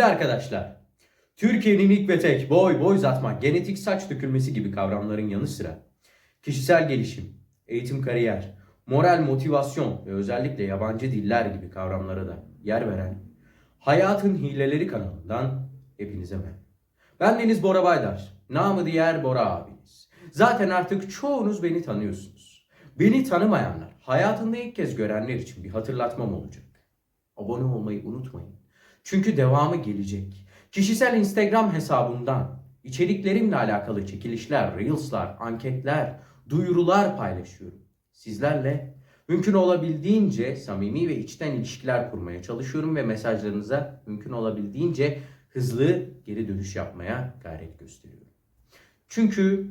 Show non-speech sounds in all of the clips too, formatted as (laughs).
Sevgili arkadaşlar, Türkiye'nin ilk ve tek boy, boy uzatma, genetik saç dökülmesi gibi kavramların yanı sıra kişisel gelişim, eğitim kariyer, moral motivasyon ve özellikle yabancı diller gibi kavramlara da yer veren Hayatın Hileleri kanalından hepinize merhaba. Ben Deniz Bora Baydar, namı diğer Bora abiniz. Zaten artık çoğunuz beni tanıyorsunuz. Beni tanımayanlar, hayatında ilk kez görenler için bir hatırlatmam olacak. Abone olmayı unutmayın. Çünkü devamı gelecek. Kişisel Instagram hesabımdan içeriklerimle alakalı çekilişler, reelslar, anketler, duyurular paylaşıyorum. Sizlerle mümkün olabildiğince samimi ve içten ilişkiler kurmaya çalışıyorum ve mesajlarınıza mümkün olabildiğince hızlı geri dönüş yapmaya gayret gösteriyorum. Çünkü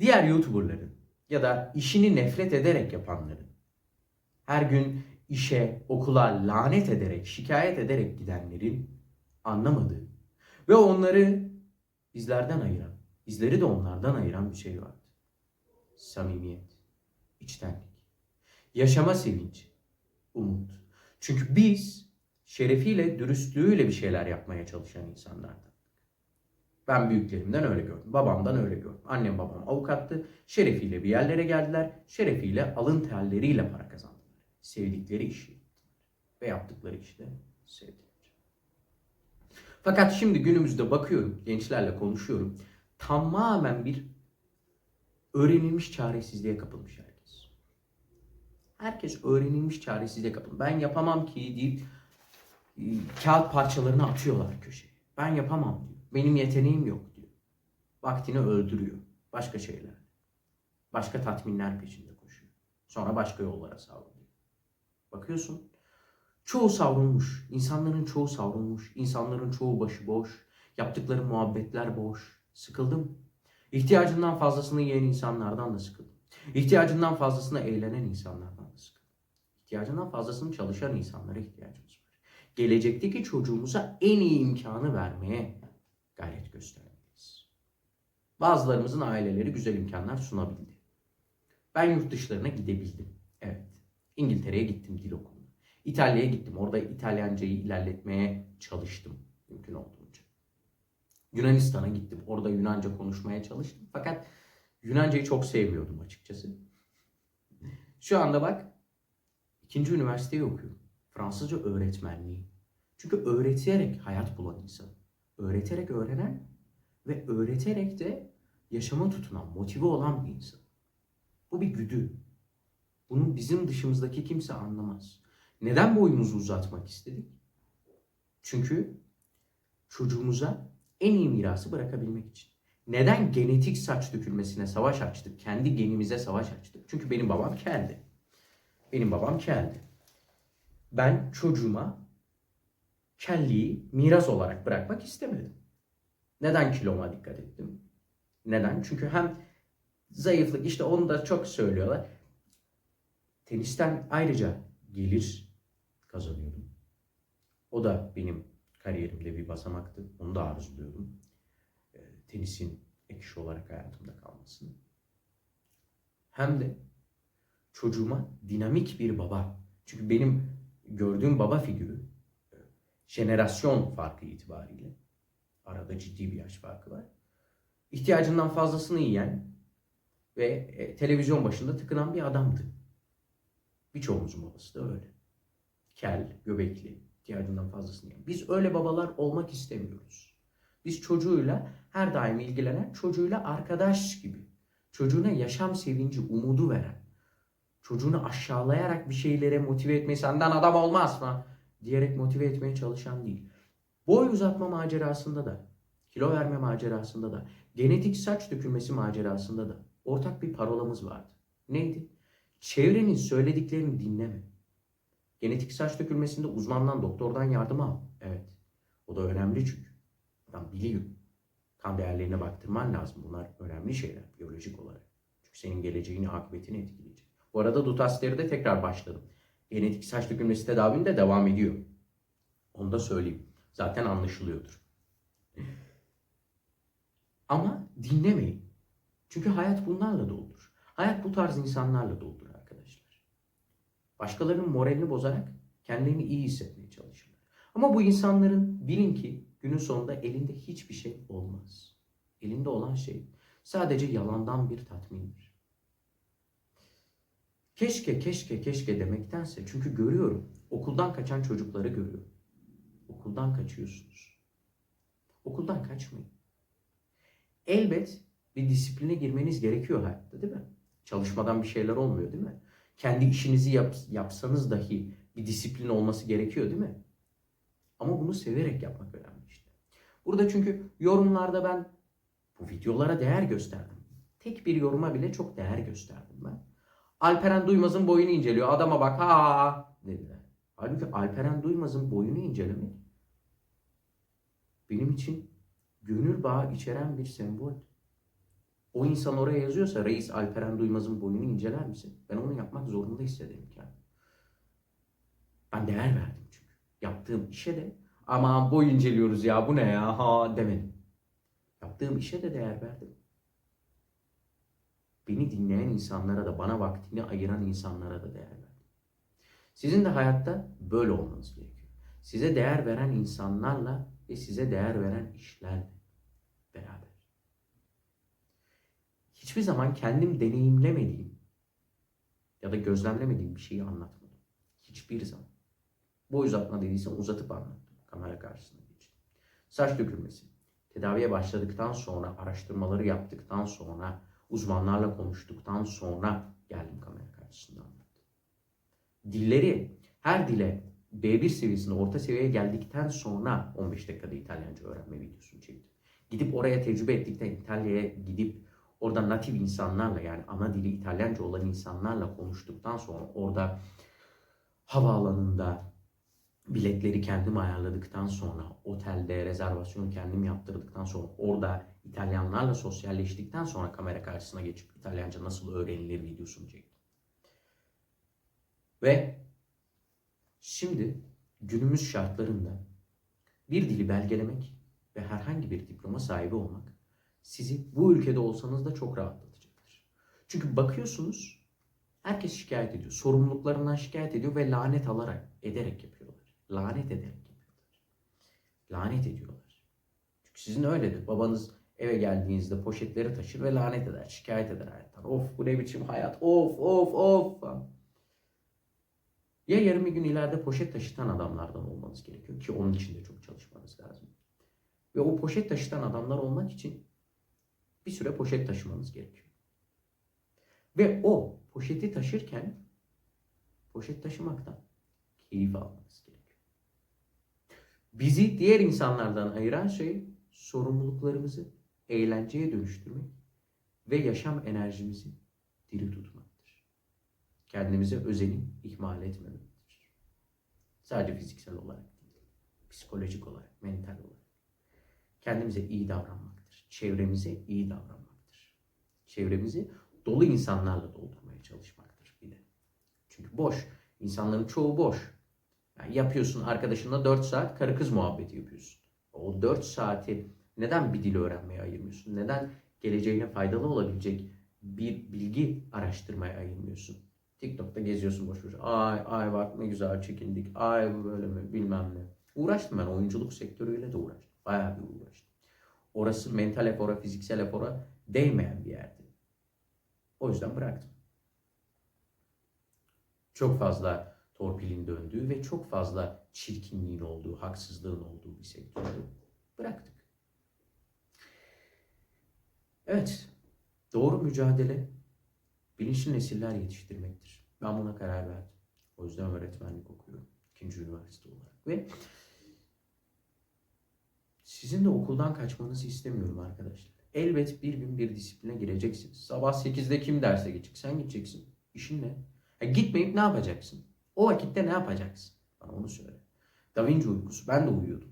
diğer YouTuber'ların ya da işini nefret ederek yapanların her gün işe, okula lanet ederek, şikayet ederek gidenlerin anlamadığı ve onları bizlerden ayıran, bizleri de onlardan ayıran bir şey vardı. Samimiyet, içtenlik, yaşama sevinci, umut. Çünkü biz şerefiyle, dürüstlüğüyle bir şeyler yapmaya çalışan insanlardan. Ben büyüklerimden öyle gördüm. Babamdan öyle gördüm. Annem babam avukattı. Şerefiyle bir yerlere geldiler. Şerefiyle alın terleriyle para kazandılar. Sevdikleri işi. Ve yaptıkları işte sevdiler. Fakat şimdi günümüzde bakıyorum, gençlerle konuşuyorum. Tamamen bir öğrenilmiş çaresizliğe kapılmış herkes. Herkes öğrenilmiş çaresizliğe kapılmış. Ben yapamam ki deyip e, kağıt parçalarını atıyorlar köşeye. Ben yapamam diyor. Benim yeteneğim yok diyor. Vaktini öldürüyor. Başka şeyler. Başka tatminler peşinde koşuyor. Sonra başka yollara savruluyor. Bakıyorsun çoğu savrulmuş. İnsanların çoğu savrulmuş. İnsanların çoğu başıboş. Yaptıkları muhabbetler boş. Sıkıldım. İhtiyacından fazlasını yiyen insanlardan da sıkıldım. İhtiyacından fazlasını eğlenen insanlardan da sıkıldım. İhtiyacından fazlasını çalışan insanlara ihtiyacımız var. Gelecekteki çocuğumuza en iyi imkanı vermeye gayret göstermeliyiz. Bazılarımızın aileleri güzel imkanlar sunabildi. Ben yurt dışlarına gidebildim. İngiltere'ye gittim dil okuluna. İtalya'ya gittim. Orada İtalyancayı ilerletmeye çalıştım mümkün olduğunca. Yunanistan'a gittim. Orada Yunanca konuşmaya çalıştım. Fakat Yunancayı çok sevmiyordum açıkçası. Şu anda bak ikinci üniversiteyi okuyorum. Fransızca öğretmenliği. Çünkü öğreterek hayat bulan insan. Öğreterek öğrenen ve öğreterek de yaşama tutunan, motive olan bir insan. Bu bir güdü. Bunu bizim dışımızdaki kimse anlamaz. Neden boyumuzu uzatmak istedik? Çünkü çocuğumuza en iyi mirası bırakabilmek için. Neden genetik saç dökülmesine savaş açtık? Kendi genimize savaş açtık. Çünkü benim babam keldi. Benim babam keldi. Ben çocuğuma kelliği miras olarak bırakmak istemedim. Neden kiloma dikkat ettim? Neden? Çünkü hem zayıflık işte onu da çok söylüyorlar. Tenisten ayrıca gelir kazanıyordum. O da benim kariyerimde bir basamaktı. Onu da arzuluyordum. E, tenisin ek iş olarak hayatımda kalmasını. Hem de çocuğuma dinamik bir baba. Çünkü benim gördüğüm baba figürü e, jenerasyon farkı itibariyle arada ciddi bir yaş farkı var. İhtiyacından fazlasını yiyen ve e, televizyon başında tıkınan bir adamdı. Birçoğumuzun babası da öyle. Kel, göbekli, ihtiyacından fazlasını yiyen. Biz öyle babalar olmak istemiyoruz. Biz çocuğuyla her daim ilgilenen, çocuğuyla arkadaş gibi, çocuğuna yaşam sevinci, umudu veren, çocuğunu aşağılayarak bir şeylere motive etmeyi, senden adam olmaz mı? diyerek motive etmeye çalışan değil. Boy uzatma macerasında da, kilo verme macerasında da, genetik saç dökülmesi macerasında da ortak bir parolamız vardı. Neydi? Çevrenin söylediklerini dinleme. Genetik saç dökülmesinde uzmandan, doktordan yardım al. Evet. O da önemli çünkü. Adam biliyor. Kan değerlerine baktırman lazım. Bunlar önemli şeyler biyolojik olarak. Çünkü senin geleceğini, akıbetini etkileyecek. Bu arada Dutaster'i de tekrar başladım. Genetik saç dökülmesi tedavim de devam ediyor. Onu da söyleyeyim. Zaten anlaşılıyordur. Ama dinlemeyin. Çünkü hayat bunlarla doludur. Hayat bu tarz insanlarla doludur. Başkalarının moralini bozarak kendilerini iyi hissetmeye çalışırlar. Ama bu insanların bilin ki günün sonunda elinde hiçbir şey olmaz. Elinde olan şey sadece yalandan bir tatmindir. Keşke, keşke, keşke demektense çünkü görüyorum. Okuldan kaçan çocukları görüyorum. Okuldan kaçıyorsunuz. Okuldan kaçmayın. Elbet bir disipline girmeniz gerekiyor hayatta değil mi? Çalışmadan bir şeyler olmuyor değil mi? Kendi işinizi yap, yapsanız dahi bir disiplin olması gerekiyor değil mi? Ama bunu severek yapmak önemli işte. Burada çünkü yorumlarda ben bu videolara değer gösterdim. Tek bir yoruma bile çok değer gösterdim ben. Alperen Duymaz'ın boyunu inceliyor. Adama bak ha dediler. Halbuki Alperen Duymaz'ın boyunu incelemek benim için gönül bağı içeren bir sembol. O insan oraya yazıyorsa Reis Alperen Duymaz'ın boyunu inceler misin? Ben onu yapmak zorunda hissederim kendimi. Ben değer verdim çünkü. Yaptığım işe de aman boy inceliyoruz ya bu ne ya ha demedim. Yaptığım işe de değer verdim. Beni dinleyen insanlara da bana vaktini ayıran insanlara da değer verdim. Sizin de hayatta böyle olmanız gerekiyor. Size değer veren insanlarla ve size değer veren işlerle beraber. Hiçbir zaman kendim deneyimlemediğim ya da gözlemlemediğim bir şeyi anlatmadım. Hiçbir zaman. Boy uzatma dediysem uzatıp anlattım. Kamera karşısına geçtim. Saç dökülmesi. Tedaviye başladıktan sonra, araştırmaları yaptıktan sonra, uzmanlarla konuştuktan sonra geldim kamera karşısında anlattım. Dilleri, her dile B1 seviyesinde orta seviyeye geldikten sonra 15 dakikada İtalyanca öğrenme videosunu çektim. Gidip oraya tecrübe ettikten İtalya'ya gidip orada natif insanlarla yani ana dili İtalyanca olan insanlarla konuştuktan sonra orada havaalanında biletleri kendim ayarladıktan sonra otelde rezervasyonu kendim yaptırdıktan sonra orada İtalyanlarla sosyalleştikten sonra kamera karşısına geçip İtalyanca nasıl öğrenilir videosunu çektim. Ve Şimdi günümüz şartlarında bir dili belgelemek ve herhangi bir diploma sahibi olmak sizi bu ülkede olsanız da çok rahatlatacaktır. Çünkü bakıyorsunuz herkes şikayet ediyor. Sorumluluklarından şikayet ediyor ve lanet alarak, ederek yapıyorlar. Lanet ederek yapıyorlar. Lanet ediyorlar. Çünkü sizin öyledir. Babanız eve geldiğinizde poşetleri taşır ve lanet eder, şikayet eder hayattan. Of bu ne biçim hayat, of of of. Ya yarın bir gün ileride poşet taşıtan adamlardan olmanız gerekiyor ki onun için de çok çalışmanız lazım. Ve o poşet taşıtan adamlar olmak için bir süre poşet taşımanız gerekiyor. Ve o poşeti taşırken poşet taşımaktan keyif almanız gerekiyor. Bizi diğer insanlardan ayıran şey sorumluluklarımızı eğlenceye dönüştürmek ve yaşam enerjimizi diri tutmak kendimize özenip ihmal etmemektir. Sadece fiziksel olarak değil, psikolojik olarak, mental olarak. Kendimize iyi davranmaktır. Çevremize iyi davranmaktır. Çevremizi dolu insanlarla doldurmaya çalışmaktır bir de. Çünkü boş. İnsanların çoğu boş. Yani yapıyorsun arkadaşınla 4 saat karı kız muhabbeti yapıyorsun. O 4 saati neden bir dil öğrenmeye ayırmıyorsun? Neden geleceğine faydalı olabilecek bir bilgi araştırmaya ayırmıyorsun? TikTok'ta geziyorsun boş boş. Ay ay bak ne güzel çekindik. Ay böyle mi bilmem ne. Uğraştım ben oyunculuk sektörüyle de uğraştım. Bayağı bir uğraştım. Orası mental efora, fiziksel efora değmeyen bir yerdi. O yüzden bıraktım. Çok fazla torpilin döndüğü ve çok fazla çirkinliğin olduğu, haksızlığın olduğu bir sektörde bıraktık. Evet, doğru mücadele bilinçli nesiller yetiştirmektir. Ben buna karar verdim. O yüzden öğretmenlik okuyorum. ikinci üniversite olarak. Ve sizin de okuldan kaçmanızı istemiyorum arkadaşlar. Elbet bir gün bir disipline gireceksiniz. Sabah 8'de kim derse geçecek? Sen gideceksin. İşin ne? Ya gitmeyip ne yapacaksın? O vakitte ne yapacaksın? Bana onu söyle. Da Vinci uykusu. Ben de uyuyordum.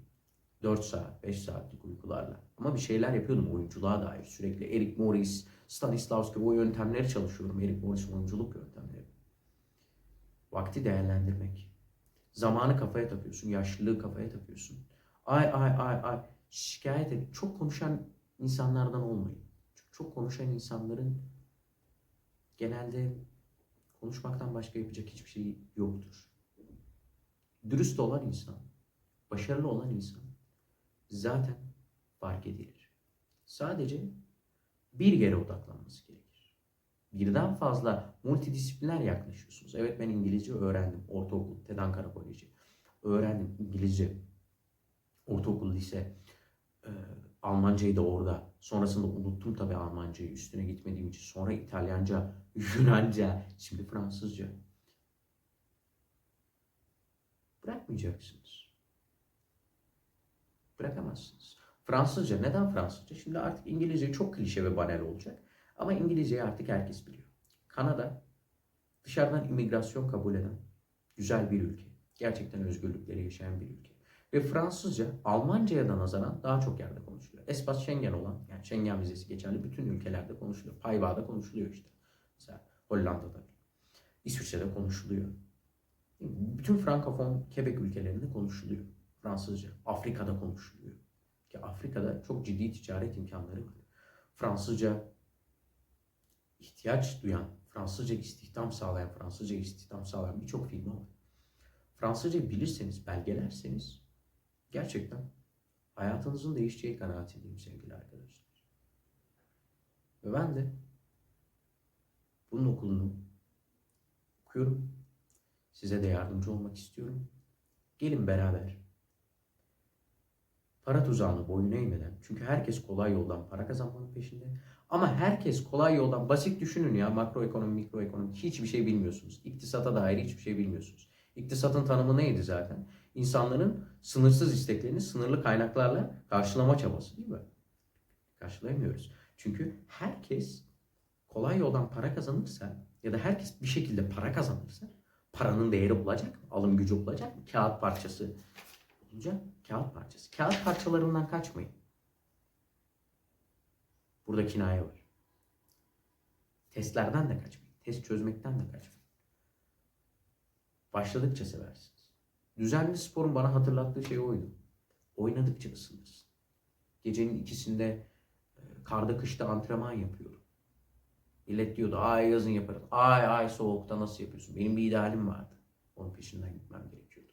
4 saat, 5 saatlik uykularla. Ama bir şeyler yapıyordum oyunculuğa dair. Sürekli Eric Morris, Stanislavski o yöntemleri çalışıyorum. Eric Morris oyunculuk yöntemleri. Vakti değerlendirmek. Zamanı kafaya takıyorsun. Yaşlılığı kafaya takıyorsun. Ay ay ay ay. Şikayet et. Çok konuşan insanlardan olmayın. Çünkü çok konuşan insanların genelde konuşmaktan başka yapacak hiçbir şey yoktur. Dürüst olan insan başarılı olan insan zaten fark edilir. Sadece bir yere odaklanması gerekir. Birden fazla multidisipliner yaklaşıyorsunuz. Evet ben İngilizce öğrendim. Ortaokul, TED Ankara Koleji. Öğrendim İngilizce. Ortaokul, lise. Ee, Almancayı da orada. Sonrasında unuttum tabii Almancayı üstüne gitmediğim için. Sonra İtalyanca, (laughs) Yunanca, şimdi Fransızca. Bırakmayacaksınız. Bırakamazsınız. Fransızca neden Fransızca? Şimdi artık İngilizce çok klişe ve banal olacak. Ama İngilizceyi artık herkes biliyor. Kanada dışarıdan imigrasyon kabul eden güzel bir ülke. Gerçekten özgürlükleri yaşayan bir ülke. Ve Fransızca Almanca'ya da nazaran daha çok yerde konuşuluyor. Espas Schengen olan, yani Schengen vizesi geçerli bütün ülkelerde konuşuluyor. Paybağ'da konuşuluyor işte. Mesela Hollanda'da, İsviçre'de konuşuluyor. Bütün Frankofon Quebec ülkelerinde konuşuluyor Fransızca. Afrika'da konuşuluyor. Ki Afrika'da çok ciddi ticaret imkanları var. Fransızca ihtiyaç duyan, Fransızca istihdam sağlayan, Fransızca istihdam sağlayan birçok firma var. Fransızca bilirseniz, belgelerseniz gerçekten hayatınızın değişeceği kanaatindeyim sevgili arkadaşlar. Ve ben de bunun okulunu okuyorum. Size de yardımcı olmak istiyorum. Gelin beraber. Para tuzağını boyun eğmeden. Çünkü herkes kolay yoldan para kazanmanın peşinde. Ama herkes kolay yoldan basit düşünün ya makroekonomi, mikroekonomi hiçbir şey bilmiyorsunuz. İktisata dair hiçbir şey bilmiyorsunuz. İktisatın tanımı neydi zaten? İnsanların sınırsız isteklerini sınırlı kaynaklarla karşılama çabası değil mi? Karşılayamıyoruz. Çünkü herkes kolay yoldan para kazanırsa ya da herkes bir şekilde para kazanırsa paranın değeri olacak mı? Alım gücü olacak mı? Kağıt parçası olacak. Kağıt parçası. Kağıt parçalarından kaçmayın. Burada kinaye var. Testlerden de kaçmayın. Test çözmekten de kaçmayın. Başladıkça seversiniz. Düzenli sporun bana hatırlattığı şey oydu. Oynadıkça ısınırsın. Gecenin ikisinde e, karda kışta antrenman yapıyorum. Millet diyordu ay yazın yaparım. Ay ay soğukta nasıl yapıyorsun? Benim bir idealim vardı. Onun peşinden gitmem gerekiyordu.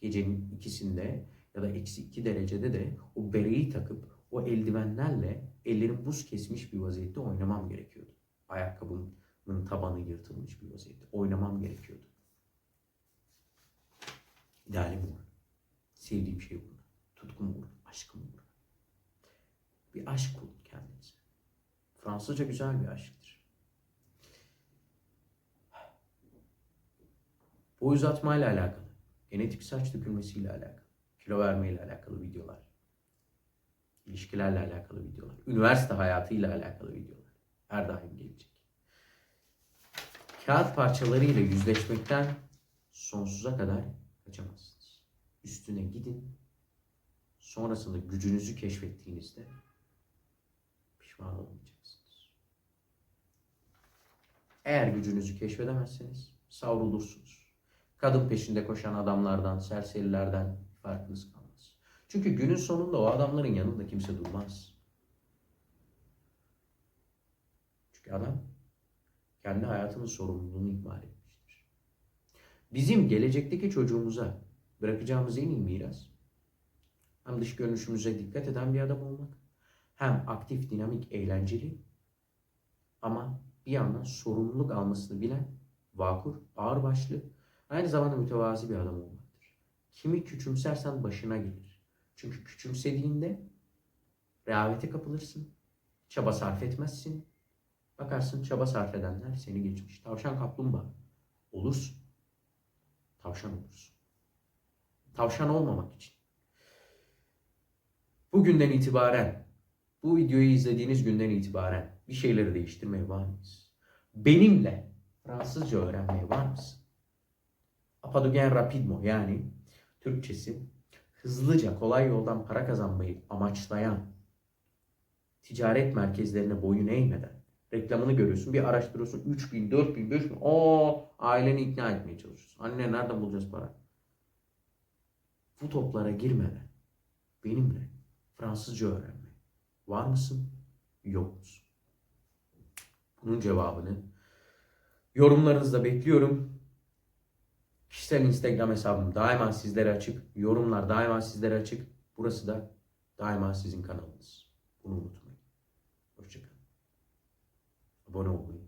Gecenin ikisinde ya da eksi iki derecede de o bereyi takıp o eldivenlerle ellerim buz kesmiş bir vaziyette oynamam gerekiyordu. Ayakkabımın tabanı yırtılmış bir vaziyette oynamam gerekiyordu. İdealim bu. Sevdiğim şey bu. Tutkum bu. Aşkım bu. Bir aşk bulun kendinize. Fransızca güzel bir aşktır. Boy uzatmayla alakalı, genetik saç dökülmesiyle alakalı, kilo vermeyle alakalı videolar, ilişkilerle alakalı videolar, üniversite hayatıyla alakalı videolar her daim gelecek. Kağıt parçalarıyla yüzleşmekten sonsuza kadar kaçamazsınız. Üstüne gidin. Sonrasında gücünüzü keşfettiğinizde pişman olmayacaksınız. Eğer gücünüzü keşfedemezseniz savrulursunuz. Kadın peşinde koşan adamlardan, serserilerden farkınız kalmaz. Çünkü günün sonunda o adamların yanında kimse durmaz. Çünkü adam kendi hayatının sorumluluğunu ihmal etmiştir. Bizim gelecekteki çocuğumuza bırakacağımız en iyi miras hem dış görünüşümüze dikkat eden bir adam olmak hem aktif, dinamik, eğlenceli ama bir yandan sorumluluk almasını bilen vakur, ağırbaşlı, aynı zamanda mütevazi bir adam olmaktır. Kimi küçümsersen başına gelir. Çünkü küçümsediğinde rehavete kapılırsın, çaba sarf etmezsin. Bakarsın çaba sarf edenler seni geçmiş. Tavşan kaplumbağa olursun. Tavşan olursun. Tavşan olmamak için. Bugünden itibaren, bu videoyu izlediğiniz günden itibaren bir şeyleri değiştirmeye var mıyız? Benimle Fransızca öğrenmeye var mısın? Apadogen rapidmo yani Türkçesi hızlıca kolay yoldan para kazanmayı amaçlayan ticaret merkezlerine boyun eğmeden reklamını görüyorsun bir araştırıyorsun 3000 4000 5000 o aileni ikna etmeye çalışıyorsun. Anne nereden bulacağız para? Bu toplara girmeden benimle Fransızca öğrenme. Var mısın? Yok musun? Bunun cevabını yorumlarınızda bekliyorum. Kişisel Instagram hesabım daima sizlere açık. Yorumlar daima sizlere açık. Burası da daima sizin kanalınız. Bunu unutmayın. Hoşçakalın. Abone olmayı